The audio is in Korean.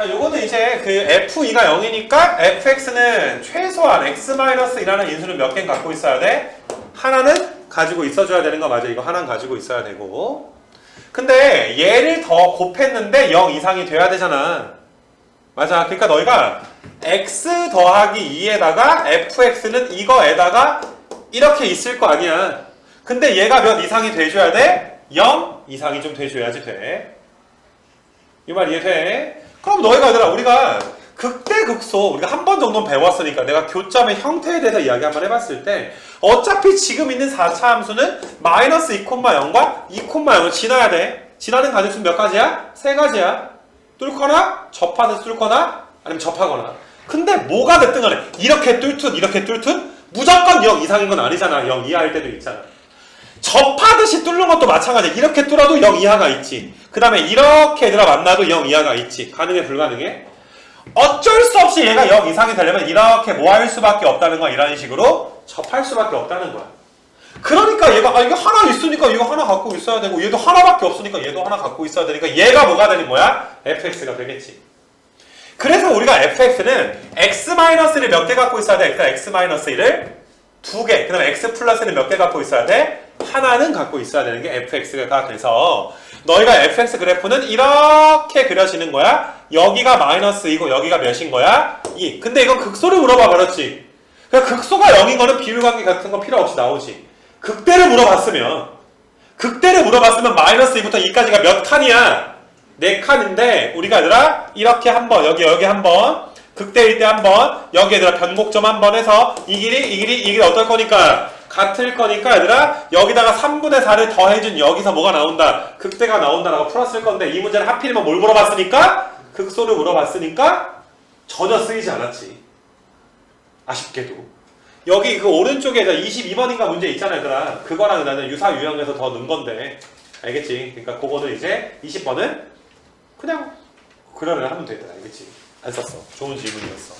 자, 요거는 이제 그 f2가 0이니까 fx는 최소한 x-이라는 인수는 몇 개는 갖고 있어야 돼? 하나는 가지고 있어줘야 되는 거 맞아. 이거 하나는 가지고 있어야 되고. 근데 얘를 더 곱했는데 0 이상이 돼야 되잖아. 맞아. 그러니까 너희가 x 더하기 2에다가 fx는 이거에다가 이렇게 있을 거 아니야. 근데 얘가 몇 이상이 돼줘야 돼? 0 이상이 좀 돼줘야지 돼. 이 말 이해돼? 그럼 너희가 얘들아 우리가 극대극소 우리가 한 번 정도는 배웠으니까 내가 교점의 형태에 대해서 이야기 한번 해봤을 때 어차피 지금 있는 4차 함수는 마이너스 2,0과 2,0을 지나야 돼. 지나는 가능성 몇 가지야? 세 가지야. 뚫거나 접하듯 뚫거나 아니면 접하거나. 근데 뭐가 됐든 간에 이렇게 뚫든 이렇게 뚫든 무조건 0 이상인 건 아니잖아. 0 이하일 때도 있잖아 접하듯이 뚫는 것도 마찬가지야. 이렇게 뚫어도 0 이하가 있지. 그 다음에 이렇게 얘들아 만나도 0 이하가 있지. 가능해, 불가능해? 어쩔 수 없이 얘가 0 이상이 되려면 이렇게 뭐 할 수밖에 없다는 거야. 이런 식으로 접할 수밖에 없다는 거야. 그러니까 얘가, 아, 이거 하나 있으니까 이거 하나 갖고 있어야 되고, 얘도 하나밖에 없으니까 얘도 하나 갖고 있어야 되니까 얘가 뭐가 되는 거야? fx가 되겠지. 그래서 우리가 fx는 x-를 몇개 갖고 있어야 돼? 그러니까 x-1을 두 개. 그 다음에 x 플러스는 몇 개 갖고 있어야 돼? 하나는 갖고 있어야 되는 게 fx가 돼서 너희가 fx 그래프는 이렇게 그려지는 거야. 여기가 마이너스이고 여기가 몇인 거야? 2. 근데 이건 극소를 물어봐 버렸지. 그러니까 극소가 0인 거는 비율관계 같은 거 필요 없이 나오지. 극대를 물어봤으면 극대를 물어봤으면 마이너스 2부터 2까지가 몇 칸이야? 네 칸인데 우리가 얘들아 이렇게 한번 여기 여기 한번 극대일 때 한번 여기 얘들아 변곡점 한번 해서 이 길이 이 길이 이 길이 어떨 거니까 같을 거니까 얘들아 여기다가 3분의 4를 더해준 여기서 뭐가 나온다? 극대가 나온다라고 풀었을 건데 이 문제는 하필이면 뭘 물어봤으니까? 극소를 물어봤으니까 전혀 쓰이지 않았지. 아쉽게도. 여기 그 오른쪽에 22번인가 문제 있잖아 얘들아. 그거랑 나는 유사 유형에서 더 넣은 건데. 알겠지? 그러니까 그거는 이제 20번은 그냥 그러려 하면 되더라 알겠지 안 썼어. 좋은 질문이었어